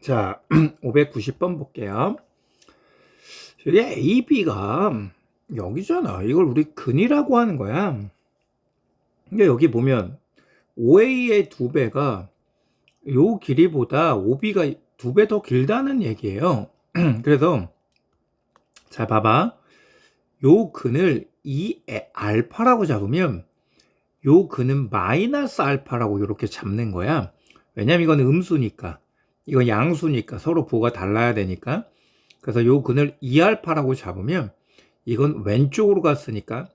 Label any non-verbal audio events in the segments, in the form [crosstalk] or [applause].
자, [clears throat] 590번 볼게요. 여기 AB가 여기잖아. 이걸 우리 근이라고 하는 거야. 근데 여기 보면 OA의 두 배가 요 길이보다 OB가 두 배 더 길다는 얘기예요. [clears throat] 그래서 자 봐봐. 요 근을 2 알파라고 잡으면 요 근은 마이너스 알파라고 이렇게 잡는 거야. 왜냐면 이건 음수니까. 이건 양수니까 서로 부호가 달라야 되니까. 그래서 요 근을 2알파라고 잡으면 이건 왼쪽으로 갔으니까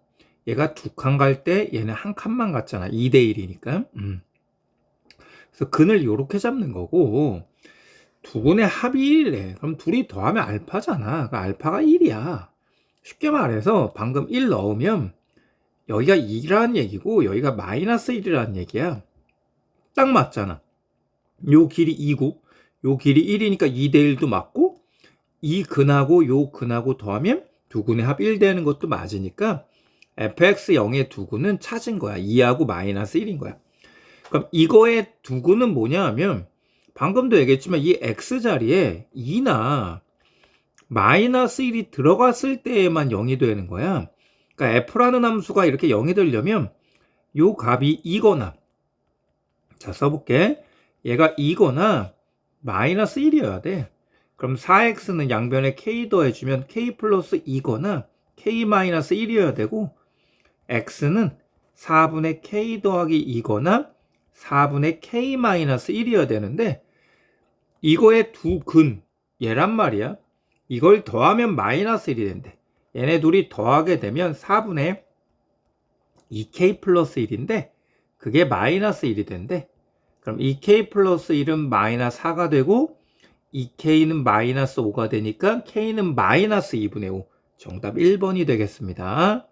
얘가 두 칸 갈 때 얘는 한 칸만 갔잖아. 2대 1이니까. 음. 그래서 근을 이렇게 잡는 거고 두 근의 합이 1이래. 그럼 둘이 더하면 알파잖아. 그 알파가 1이야. 쉽게 말해서 방금 1 넣으면 여기가 2라는 얘기고 여기가 마이너스 1이라는 얘기야. 딱 맞잖아. 요 길이 2고 요 길이 1이니까 2대 1도 맞고 이 근하고 요 근하고 더하면 두 근의 합 1 되는 것도 맞으니까 fx 0의 두 근은 찾은 거야. 2하고 마이너스 1인 거야. 그럼 이거의 두 근은 뭐냐 하면 방금도 얘기했지만 이 x 자리에 2나 마이너스 1이 들어갔을 때에만 0이 되는 거야. 그러니까 f라는 함수가 이렇게 0이 되려면 요 값이 2거나 자 써볼게. 얘가 2거나 마이너스 1이어야 돼. 그럼 4x는 양변에 k 더해주면 k 플러스 2거나 k 마이너스 1이어야 되고 x는 4분의 k 더하기 2거나 4분의 k 마이너스 1이어야 되는데 이거의 두 근 얘란 말이야. 이걸 더하면 마이너스 1이 된대. 얘네 둘이 더하게 되면 4분의 2k 플러스 1인데 그게 마이너스 1이 된대. 그럼 2k 플러스 1은 마이너스 4가 되고 2k는 마이너스 5가 되니까 k는 마이너스 2분의 5. 정답 1번이 되겠습니다.